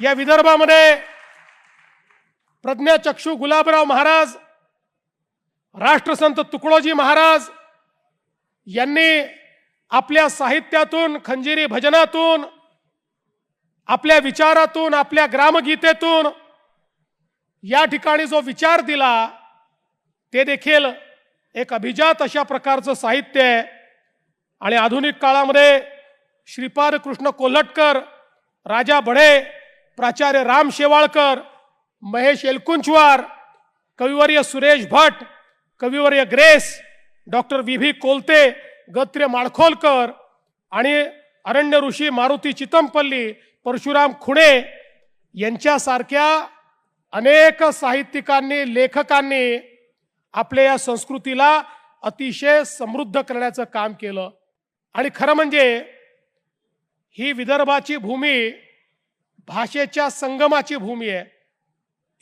या विदर्भामध्ये प्रज्ञाचक्षू गुलाबराव महाराज राष्ट्रसंत तुकडोजी महाराज यांनी आपल्या साहित्यातून खंजिरी भजनातून आपल्या विचारातून आपल्या ग्रामगीतेतून या ठिकाणी जो विचार दिला ते देखील एक अभिजात अशा प्रकारचं साहित्य आहे. आणि आधुनिक काळामध्ये श्रीपाद कृष्ण कोल्हटकर राजा बढे प्राचार्य राम शेवाळकर महेश एलकुंचवार कविवर्य सुरेश भट कविवर्य Grace doctor V V Kolte गत्र्य Madkholkar आणि अरण्य ऋषी मारुती चितमपल्ली परशुराम खुणे यांच्यासारख्या अनेक साहित्यिकांनी लेखकांनी आपल्या या संस्कृतीला अतिशय समृद्ध करण्याचं काम केलं. आणि खरं म्हणजे ही विदर्भाची भूमी भाषेच्या संगमाची भूमी आहे.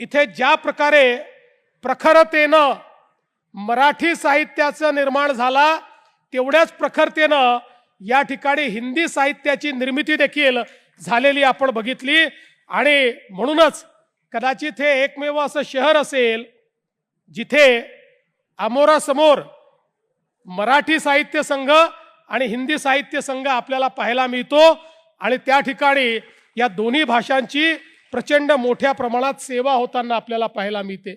इथे ज्या प्रकारे प्रखरतेनं मराठी साहित्याचं निर्माण झाला तेवढ्याच प्रखरतेनं या ठिकाणी हिंदी साहित्याची निर्मिती देखील झालेली आपण बघितली. आणि म्हणूनच कदाचित हे एकमेव असं शहर असेल जिथे अमोरासमोर मराठी साहित्य संघ आणि हिंदी साहित्य संघ आपल्याला पाहायला मिळतो. आणि त्या ठिकाणी या दोन्ही भाषांची प्रचंड मोठ्या प्रमाणात सेवा होताना आपल्याला पाहायला मिळते.